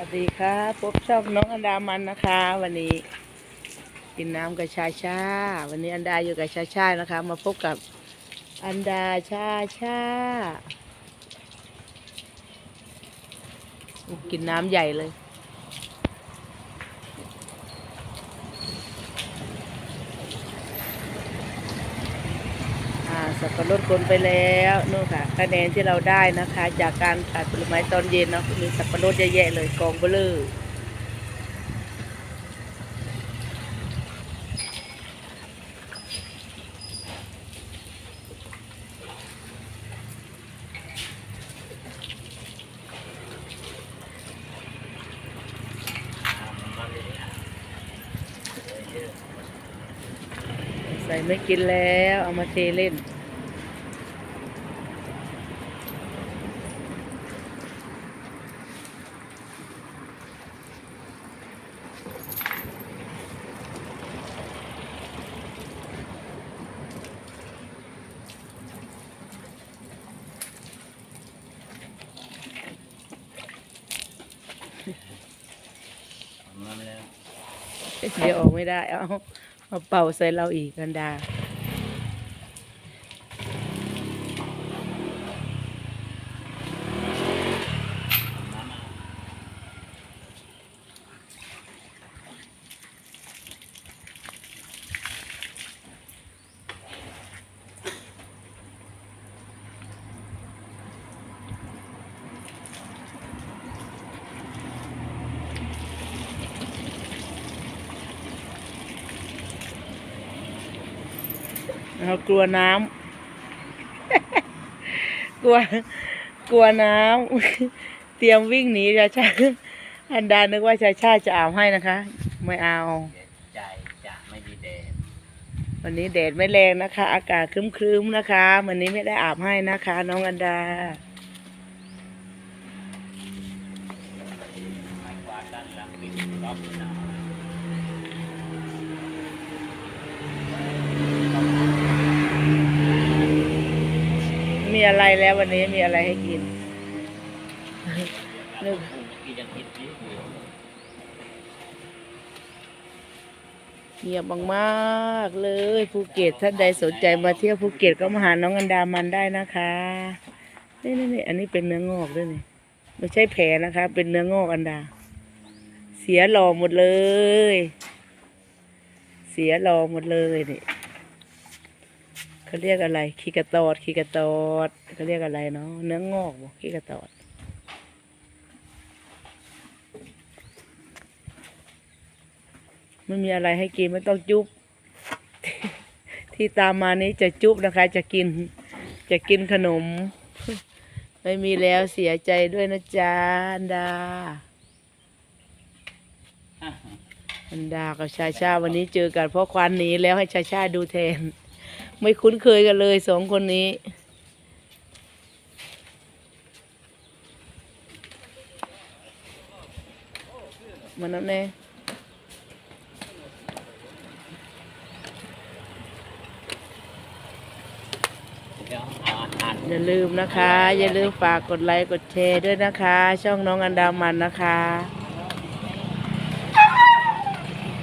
วัสดีครับพบชอบน้องอันดามันนะคะ วันนี้กินน้ำกับชาชา วันนี้อันดาอยู่กับชาชานะคะ มาพบกับอันดาชาชากินน้ำใหญ่เลย สับปะรดคนไปแล้วนู่นค่ะคะแนนที่เราได้นะคะ จากการตัดผลไม้ตอนเย็นเนาะมีสับปะรดเยอะแยะเลยกองเบลอใส่ไม่กินแล้ว เอามาเทเล่น เดี๋ยวออกไม่ได้ เอามาเป่าใส่เราอีกกันดา เรากลัวน้ำ กลัว กลัวน้ำ เตรียมวิ่งหนีชาชาอันดานึกว่าชาชาจะอาบให้นะคะ ไม่เอาเดี๋ยวใจจะไม่ดีแดด วันนี้แดดไม่แรงนะคะ อากาศครึ้มๆนะคะ วันนี้ไม่ได้อาบให้นะคะ น้องอันดาไม้กวาดด้านหลังปิดรอบหนามี อะไรแล้ววันนี้มีอะไรให้กินนึกเงียบมากๆเลยภูเก็ตท่านใดสนใจมาเที่ยวภูเก็ตก็มาหาน้องอันดามันได้นะคะนี่นี่นี่อันนี้เป็นเนื้องอกด้วยนี่ไม่ใช่แผลนะคะ เป็นเนื้องอกอันดา เสียหล่อหมดเลย เสียหล่อหมดเลยนี่ เขาเรียกอะไรขี้กระตอดขี้กระตอดเขาเรียกอะไรเนาะเนื้องอกบ่ขี้กระตอดไม่มีอะไรให้กินไม่ต้องจุ๊บที่ตามมานี้จะจุ๊บนะคะ จะกินจะกินขนม ไม่มีแล้วเสียใจด้วยนะจ๊ะอันดาอันดากับชาชาวันนี้เจอกันเพราะควันหนีแล้วให้ชาชาดูแทน ไม่คุ้นเคยกันเลยสองคนนี้ มันนั่นแน่เดี๋ยอาอาหารอย่าลืมนะคะ อย่าลืมฝากกดไลค์กดแชร์ด้วยนะคะ ช่องน้องอันดามันนะคะ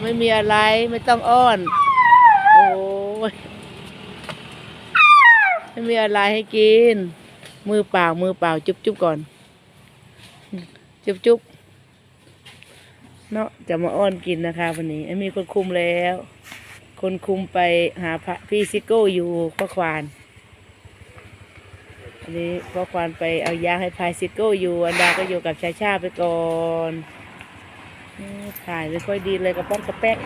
ไม่มีอะไรไม่ต้องอ้อน โอ้ย ไม่มีอะไรให้กิน มือเปล่ามือเปล่าจุ๊บจุ๊บก่อน จุ๊บจุ๊บเนาะจะมาอ้อนกินนะคะวันนี้มีคนคุมแล้ว คนคุมไปหาพระพี่ซิโก้อยู่ข้อควานอันนี้พ่อควานไปเอายาให้พายซิโก้อยู่อันดาก็อยู่กับชาชาไปก่อนถ่ายไม่ค่อยดีเลยกระป้องกระแป๊ก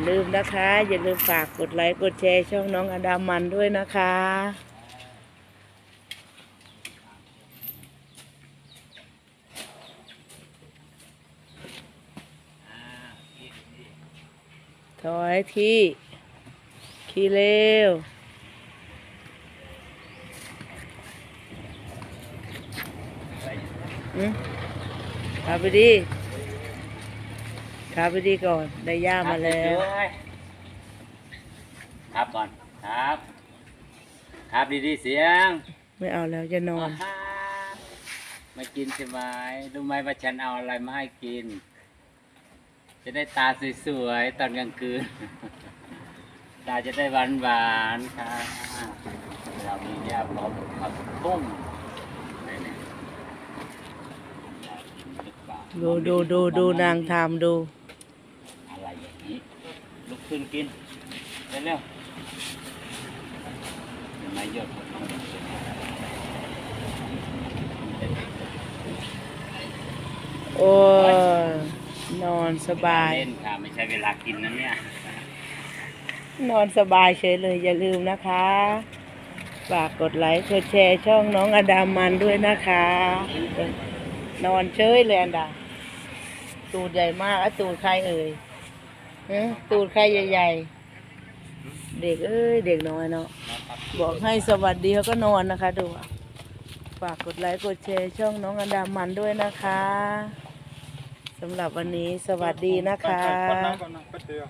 าลืมนะคะ อย่าลืมฝากกดไลค์กดแชร์ช่องน้องอดามันด้วยนะคะถอยที่ขี่เร็วอืมขาไปดี ขาไปดีก่อนได้ย่ามาแล้ว ครับก่อน ครับ ครับดีๆเสียง ไม่เอาแล้วจะนอนอ่าฮะมากินใช่ไหมรู้ไหมว่าฉันเอาอะไรมาให้กิน จะได้ตาสวยๆตอนกลางคืน ตาจะได้หวานหวานๆค่ะเรามียาพร้อมผักบุ้งอะไรเนี่ยอยากกินหรือเปล่าดูดูดูดูนางทำดู อะไรอย่างนี้ ลุก ขึ้นกินเร็วๆเห็นไหมยอดคนต้องกินโอ้ยนอนสบาย เล่นค่ะไม่ใช่เวลากินนะเนี่ย นอนสบายเฉยเลย อย่าลืมนะคะฝากกดไลค์กดแชร์ช่องน้องอดามันด้วยนะคะ นอนเฉยเลยอันดาตูดใหญ่มากอะตูดใครเอ่ย ฮะตูดใครใหญ่ ๆ เด็กเอ้ย เด็กน้อยเนาะ บอกให้สวัสดีเขาก็นอนนะคะ ดูอะฝากกดไลค์กดแชร์ช่องน้องอันดามันด้วยนะคะสำหรับวันนี้สวัสดีนะคะ คนน้ำก่อนนะแป๊บเดียว